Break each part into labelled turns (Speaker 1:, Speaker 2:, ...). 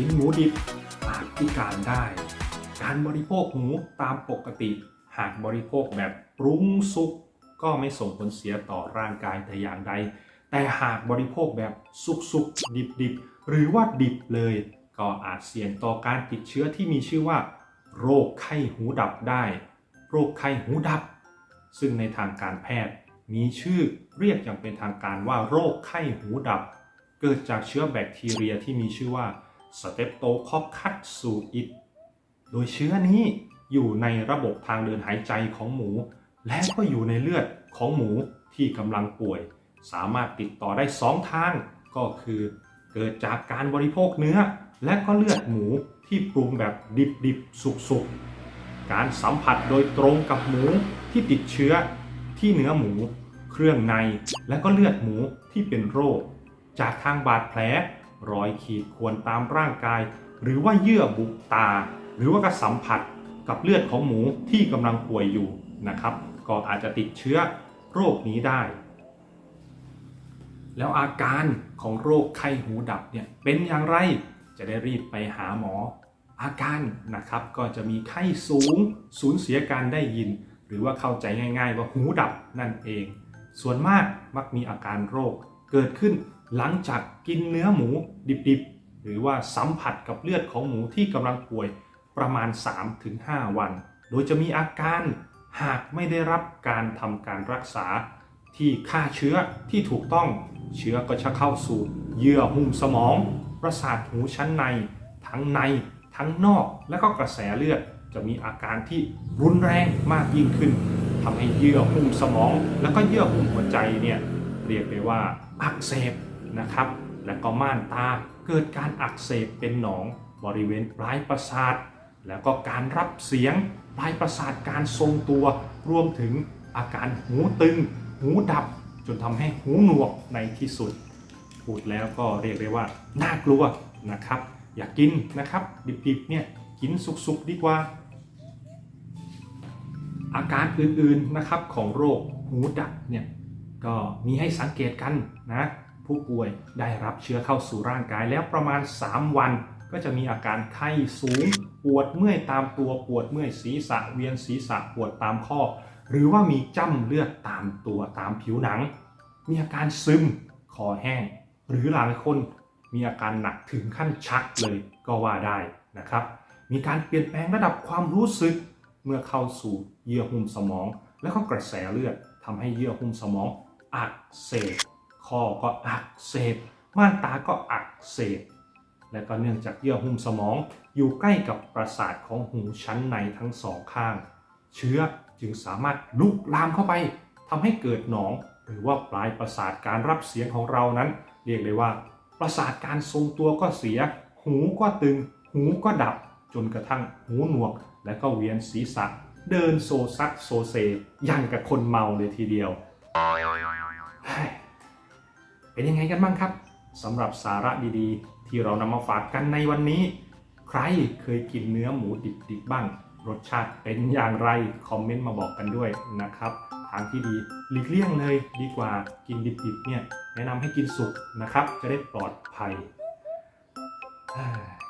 Speaker 1: กินหมูดิบอาจพิการได้ การบริโภคหมูตามปกติ หากบริโภคแบบปรุงสุกก็ไม่ส่งผลเสียต่อร่างกายแต่อย่างใด แต่หากบริโภคแบบสุกๆดิบๆ หรือว่าดิบเลย ก็อาจเสี่ยงต่อการติดเชื้อที่มีชื่อว่า โรคไข้หูดับได้ โรคไข้หูดับ ซึ่งในทางการแพทย์ มีชื่อเรียกอย่างเป็นทางการว่าโรคไข้หูดับ เกิดจากเชื้อแบคทีเรียที่มีชื่อว่า Streptococcus suis โดยเชื้อนี้อยู่ในระบบทางเดินหายใจของหมู และก็อยู่ในเลือดของหมูที่กำลังป่วย สามารถติดต่อได้2ทาง ก็คือเกิดจากการบริโภคเนื้อ และก็เลือดหมูที่ปรุงแบบดิบๆ สุกๆ การสัมผัสโดยตรงกับหมูที่ติดเชื้อที่เนื้อหมู เครื่องในและก็เลือดหมูที่เป็นโรค จากทางบาดแผล รอยขีดข่วนตามร่างกาย หรือว่าเยื่อบุตา หรือว่ากระสัมผัสกับเลือดของหมูที่กำลังป่วยอยู่นะครับ ก็อาจจะติดเชื้อโรคนี้ได้ แล้วอาการของโรคไข้หูดับเนี่ยเป็นอย่างไรจะได้รีบไปหาหมอ อาการนะครับก็จะมีไข้สูงสูญเสียการได้ยิน หรือว่าเข้าใจง่าย ๆ ว่าหูดับนั่นเอง ส่วนมากมักมีอาการโรคเกิดขึ้น หลังจากกินเนื้อหมูดิบๆ หรือว่าสัมผัสกับเลือดของหมูที่กำลังป่วยประมาณ 3-5 วัน โดยจะมีอาการหากไม่ได้รับการทำการรักษาที่ฆ่าเชื้อที่ถูกต้องเชื้อก็จะเข้าสู่เยื่อหุ้มสมอง ประสาทหูชั้นใน ทั้งในทั้งนอกและก็กระแสเลือดจะมีอาการที่รุนแรงมากยิ่งขึ้นทำให้เยื่อหุ้มสมอง และก็เยื่อหุ้มหัวใจเนี่ยเรียกได้ว่าอักเสบ นะครับ และก็ม่านตาเกิดการอักเสบเป็นหนองบริเวณปลายประสาท แล้วก็การรับเสียงปลายประสาทการทรงตัว รวมถึงอาการหูตึง หูดับ จนทำให้หูหนวกในที่สุด พูดแล้วก็เรียกได้ว่าน่ากลัวนะครับ อย่ากกินนะครับ ดิบๆเนี่ยกินสุกๆดีกว่า อาการอื่นๆนะครับของโรคหูดับเนี่ยก็มีให้สังเกตกันนะ ผู้ป่วยได้รับเชื้อเข้าสู่ร่างกายแล้วประมาณ 3 วันก็จะมีอาการไข้สูง ปวดเมื่อยตามตัวปวดเมื่อยศีรษะเวียนศีรษะปวดตามข้อ หรือว่ามีจ้ำเลือดตามตัวตามผิวหนัง มีอาการซึมคอแห้ง หรือหลายคนมีอาการหนักถึงขั้นชักเลยก็ว่าได้นะครับ มีการเปลี่ยนแปลงระดับความรู้สึกเมื่อเข้าสู่เยื่อหุ้มสมอง และก็กระแสเลือดทำให้เยื่อหุ้มสมองอักเสบ คอก็อักเสบ ม่านตาก็อักเสบ และก็เนื่องจากเยื่อหุ้มสมองอยู่ใกล้กับประสาทของหูชั้นในทั้งสองข้าง เชื้อจึงสามารถลุกลามเข้าไปทำให้เกิดหนอง หรือว่าปลายประสาทการรับเสียงของเรานั้น เรียกได้ว่า ประสาทการทรงตัวก็เสีย หูก็ตึง หูก็ดับ จนกระทั่งหูหนวก และก็เวียนศีรษะ เดินโซซักโซเซ อย่างกับคนเมาเลยทีเดียว เป็นยังไงกันบ้างครับสำหรับสาระดีๆ ที่เรานำมาฝากกันในวันนี้ ใครเคยกินเนื้อหมูดิบๆบ้าง รสชาติเป็นอย่างไรคอมเมนต์มาบอกกันด้วยนะครับทางที่ดีหลีกเลี่ยงเลยดีกว่ากินดิบๆเนี่ยแนะนำให้กินสุกนะครับ จะได้ปลอดภัย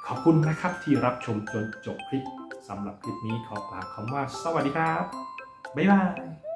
Speaker 1: ขอบคุณนะครับที่รับชมจนจบคลิปสำหรับคลิปนี้ขอกล่าวคำว่า สวัสดีครับ บ๊ายบาย